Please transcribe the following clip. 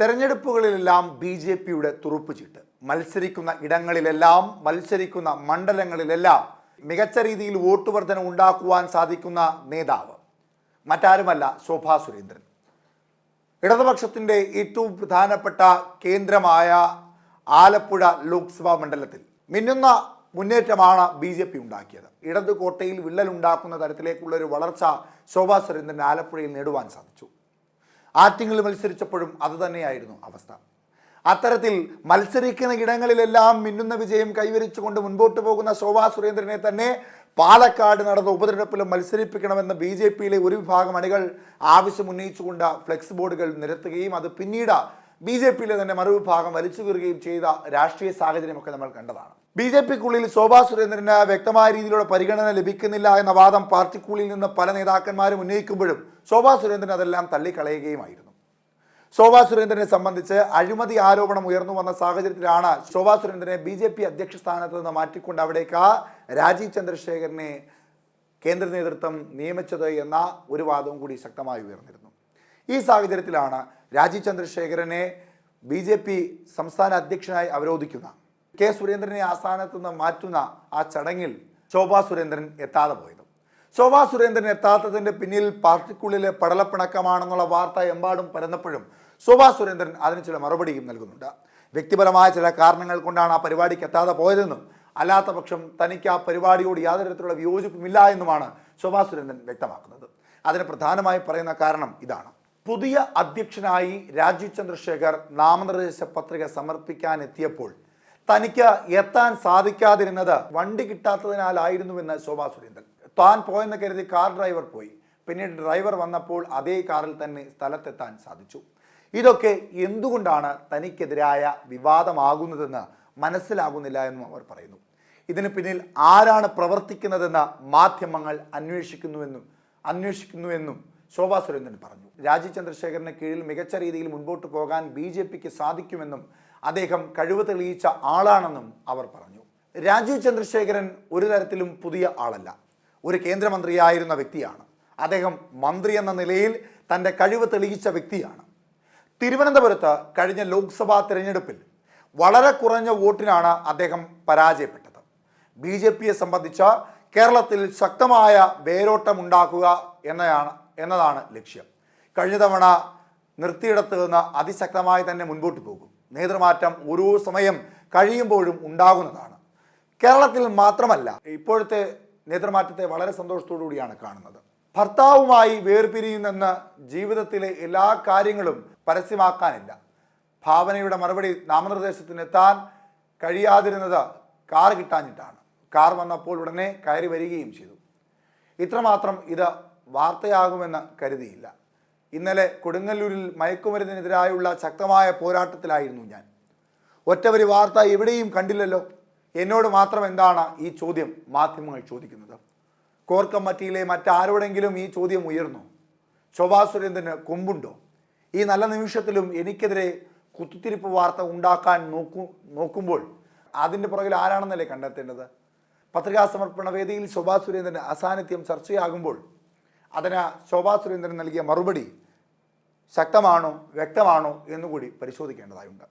തെരഞ്ഞെടുപ്പുകളിലെല്ലാം B J പിയുടെ തുറുപ്പ് ചീട്ട് മത്സരിക്കുന്ന ഇടങ്ങളിലെല്ലാം മത്സരിക്കുന്ന മണ്ഡലങ്ങളിലെല്ലാം മികച്ച രീതിയിൽ വോട്ട് വർധന ഉണ്ടാക്കുവാൻ സാധിക്കുന്ന നേതാവ് മറ്റാരുമല്ല ശോഭാ സുരേന്ദ്രൻ. ഇടതുപക്ഷത്തിന്റെ ഏറ്റവും പ്രധാനപ്പെട്ട കേന്ദ്രമായ ആലപ്പുഴ ലോക്സഭാ മണ്ഡലത്തിൽ മിന്നുന്ന മുന്നേറ്റമാണ് ബി ജെ പി ഉണ്ടാക്കിയത്. ഇടതു കോട്ടയിൽ വിള്ളലുണ്ടാക്കുന്ന തരത്തിലേക്കുള്ള ഒരു വളർച്ച ശോഭാ സുരേന്ദ്രൻ ആലപ്പുഴയിൽ നേടുവാൻ സാധിച്ചു. ആറ്റിങ്ങിൽ മത്സരിച്ചപ്പോഴും അതുതന്നെയായിരുന്നു അവസ്ഥ. അത്തരത്തിൽ മത്സരിക്കുന്ന ഇടങ്ങളിലെല്ലാം മിന്നുന്ന വിജയം കൈവരിച്ചുകൊണ്ട് മുൻപോട്ട് പോകുന്ന ശോഭാ സുരേന്ദ്രനെ തന്നെ പാലക്കാട് നടന്ന ഉപതെരഞ്ഞെടുപ്പിലും മത്സരിപ്പിക്കണമെന്ന് ബി ജെ പിയിലെ ഒരു വിഭാഗം അണികൾ ആവശ്യം ഉന്നയിച്ചുകൊണ്ട് ഫ്ലെക്സ് ബോർഡുകൾ നിരത്തുകയും അത് പിന്നീട് ബി ജെ പിയിലെ തന്നെ മറുവിഭാഗം വലിച്ചു കീറുകയും ചെയ്ത രാഷ്ട്രീയ സാഹചര്യമൊക്കെ നമ്മൾ കണ്ടതാണ്. ബി ജെ പിക്കുള്ളിൽ ശോഭാ സുരേന്ദ്രന് വ്യക്തമായ രീതിയിലുള്ള പരിഗണന ലഭിക്കുന്നില്ല എന്ന വാദം പാർട്ടിക്കുള്ളിൽ നിന്ന് പല നേതാക്കന്മാരും ഉന്നയിക്കുമ്പോഴും ശോഭാ സുരേന്ദ്രൻ അതെല്ലാം തള്ളിക്കളയുകയുമായിരുന്നു. ശോഭാ സുരേന്ദ്രനെ സംബന്ധിച്ച് അഴിമതി ആരോപണം ഉയർന്നു വന്ന സാഹചര്യത്തിലാണ് ശോഭാ സുരേന്ദ്രനെ ബി ജെ പി അധ്യക്ഷ സ്ഥാനത്ത് നിന്ന് മാറ്റിക്കൊണ്ട് അവിടേക്ക് രാജീവ് ചന്ദ്രശേഖരനെ കേന്ദ്ര നേതൃത്വം നിയമിച്ചത് എന്ന ഒരു വാദവും കൂടി ശക്തമായി ഉയർന്നിരുന്നു. ഈ സാഹചര്യത്തിലാണ് രാജീവ് ചന്ദ്രശേഖരനെ ബി ജെ പി സംസ്ഥാന അധ്യക്ഷനായി അവരോധിക്കുന്ന കെ സുരേന്ദ്രനെ ആ സ്ഥാനത്ത് നിന്ന് മാറ്റുന്ന ആ ചടങ്ങിൽ ശോഭാ സുരേന്ദ്രൻ എത്താതെ പോയത്. ശോഭാ സുരേന്ദ്രൻ എത്താത്തതിന്റെ പിന്നിൽ പാർട്ടിക്കുള്ളിലെ പടലപ്പിണക്കമാണെന്നുള്ള വാർത്ത എമ്പാടും പരന്നപ്പോഴും ശോഭാ സുരേന്ദ്രൻ അതിന് ചില മറുപടിയും നൽകുന്നുണ്ട്. വ്യക്തിപരമായ ചില കാരണങ്ങൾ കൊണ്ടാണ് ആ പരിപാടിക്ക് എത്താതെ പോയതെന്നും അല്ലാത്ത പക്ഷം തനിക്ക് ആ പരിപാടിയോട് യാതൊരു തരത്തിലുള്ള വിയോജിപ്പുമില്ല എന്നുമാണ് ശോഭാ സുരേന്ദ്രൻ വ്യക്തമാക്കുന്നത്. അതിന് പ്രധാനമായി പറയുന്ന കാരണം ഇതാണ്. പുതിയ അധ്യക്ഷനായി രാജീവ് ചന്ദ്രശേഖർ നാമനിർദ്ദേശ പത്രിക സമർപ്പിക്കാൻ എത്തിയപ്പോൾ തനിക്ക് എത്താൻ സാധിക്കാതിരുന്നത് വണ്ടി കിട്ടാത്തതിനാലായിരുന്നുവെന്ന് ശോഭാ സുരേന്ദ്രൻ. താൻ പോയെന്ന് കരുതി കാർ ഡ്രൈവർ പോയി. പിന്നീട് ഡ്രൈവർ വന്നപ്പോൾ അതേ കാറിൽ തന്നെ സ്ഥലത്തെത്താൻ സാധിച്ചു. ഇതൊക്കെ എന്തുകൊണ്ടാണ് തനിക്കെതിരായ വിവാദമാകുന്നതെന്ന് മനസ്സിലാകുന്നില്ല എന്നും അവർ പറയുന്നു. ഇതിന് പിന്നിൽ ആരാണ് പ്രവർത്തിക്കുന്നതെന്ന് മാധ്യമങ്ങൾ അന്വേഷിക്കുന്നുവെന്നും അന്വേഷിക്കുന്നുവെന്നും ശോഭാ സുരേന്ദ്രൻ പറഞ്ഞു. രാജി ചന്ദ്രശേഖരന് കീഴിൽ മികച്ച രീതിയിൽ മുൻപോട്ട് പോകാൻ ബി ജെ പിക്ക് സാധിക്കുമെന്നും അദ്ദേഹം കഴിവ് തെളിയിച്ച ആളാണെന്നും അവർ പറഞ്ഞു. രാജീവ് ചന്ദ്രശേഖരൻ ഒരു തരത്തിലും പുതിയ ആളല്ല. ഒരു കേന്ദ്രമന്ത്രിയായിരുന്ന വ്യക്തിയാണ്. അദ്ദേഹം മന്ത്രി എന്ന നിലയിൽ തന്റെ കഴിവ് തെളിയിച്ച വ്യക്തിയാണ്. തിരുവനന്തപുരത്ത് കഴിഞ്ഞ ലോക്സഭാ തിരഞ്ഞെടുപ്പിൽ വളരെ കുറഞ്ഞ വോട്ടിനാണ് അദ്ദേഹം പരാജയപ്പെട്ടത്. ബി ജെ പിയെ സംബന്ധിച്ച് കേരളത്തിൽ ശക്തമായ വേരോട്ടമുണ്ടാക്കുക എന്നതാണ് എന്നതാണ് ലക്ഷ്യം. കഴിഞ്ഞ തവണ നിർത്തിയിടത്ത് നിന്ന് അതിശക്തമായി തന്നെ മുൻപോട്ട് പോകും. നേതൃമാറ്റം ഓരോ സമയം കഴിയുമ്പോഴും ഉണ്ടാകുന്നതാണ്. കേരളത്തിൽ മാത്രമല്ല ഇപ്പോഴത്തെ നേതൃമാറ്റത്തെ വളരെ സന്തോഷത്തോടു കൂടിയാണ് കാണുന്നത്. ഭർത്താവുമായി വേർപിരിയുന്നെന്ന് ജീവിതത്തിലെ എല്ലാ കാര്യങ്ങളും പരസ്യമാക്കാനില്ല. ഭാവനയുടെ മറുപടി നാമനിർദ്ദേശത്തിനെത്താൻ കഴിയാതിരുന്നത് കാർ കിട്ടാഞ്ഞിട്ടാണ്. കാർ വന്നപ്പോൾ ഉടനെ കയറി വരികയും ചെയ്തു. ഇത്രമാത്രം ഇത് വാർത്തയാകുമെന്ന് കരുതിയില്ല. ഇന്നലെ കൊടുങ്ങല്ലൂരിൽ മയക്കുമരുന്നിനെതിരായുള്ള ശക്തമായ പോരാട്ടത്തിലായിരുന്നു ഞാൻ. ഒറ്റവരി വാർത്ത എവിടെയും കണ്ടില്ലല്ലോ. എന്നോട് മാത്രം എന്താണ് ഈ ചോദ്യം മാധ്യമങ്ങൾ ചോദിക്കുന്നത്? കോർ കമ്മിറ്റിയിലെ മറ്റാരോടെങ്കിലും ഈ ചോദ്യം ഉയർന്നു? ശോഭാ സുരേന്ദ്രന് കൊമ്പുണ്ടോ? ഈ നല്ല നിമിഷത്തിലും എനിക്കെതിരെ കുത്തിത്തിരിപ്പ് വാർത്ത ഉണ്ടാക്കാൻ നോക്കൂ നോക്കുമ്പോൾ അതിന്റെ പുറകിൽ ആരാണെന്നല്ലേ കണ്ടെത്തേണ്ടത്? പത്രികാ സമർപ്പണ വേദിയിൽ ശോഭാ സുരേന്ദ്രന്റെ അസാന്നിധ്യം ചർച്ചയാകുമ്പോൾ അതിന് ശോഭാ സുരേന്ദ്രൻ നൽകിയ മറുപടി ശക്തമാണോ വ്യക്തമാണോ എന്നുകൂടി പരിശോധിക്കേണ്ടതായുണ്ട്.